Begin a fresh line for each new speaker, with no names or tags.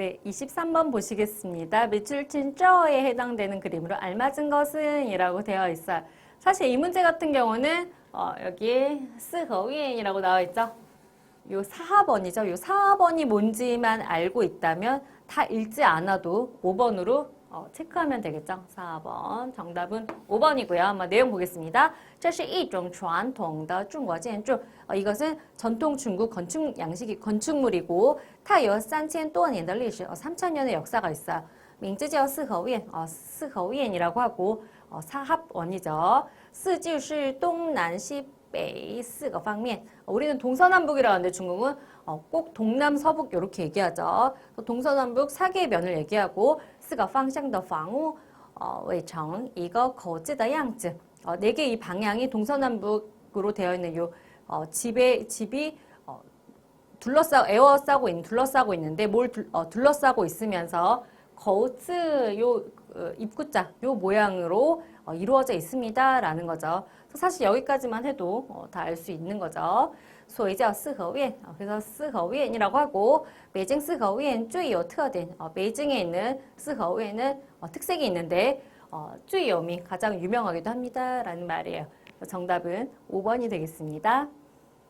네, 23번 보시겠습니다. 매출친 쩌에 해당되는 그림으로 알맞은 것은 이라고 되어 있어요. 사실 이 문제 같은 경우는 어, 여기에 스허위엔이라고 나와 있죠. 요 4번이죠. 요 4번이 뭔지만 알고 있다면 다 읽지 않아도 5번으로 어, 체크하면 되겠죠. 4번. 정답은 5번이고요. 한번 내용 보겠습니다. 这是一种传统的中国建筑. 어, 이것은 전통 중국 건축 양식이 건축물이고 它有3000多年的历史. 어, 3000년의 역사가 있어요. 名字叫四合院. 어, 四合院이라고 하고 어, 사합원이죠. 四就是东南西北四个方面. 어, 우리는 동서남북이라고 하는데 중국은 어, 꼭 동남 서북 이렇게 얘기하죠. 동서남북 사개의 면을 얘기하고 四个方向的房屋 어, 围成一个口字的样子. 어, 네 개 이 방향이 동서남북으로 되어 있는 요 어, 집에 집이 어, 둘러싸 에워싸고 있는 둘러싸고 있는데 뭘 둘, 어, 둘러싸고 있으면서 거우츠 요 어, 입구자 요 모양으로 어, 이루어져 있습니다라는 거죠. 사실 여기까지만 해도 어, 다알 수 있는 거죠. 소이자 스허위엔 그래서 스허위엔이라고 하고 베이징 스허위엔 주요 특허된 베이징에 있는 스허위엔은 특색이 있는데 주요미 가장 유명하기도 합니다라는 말이에요. 정답은 5번이 되겠습니다.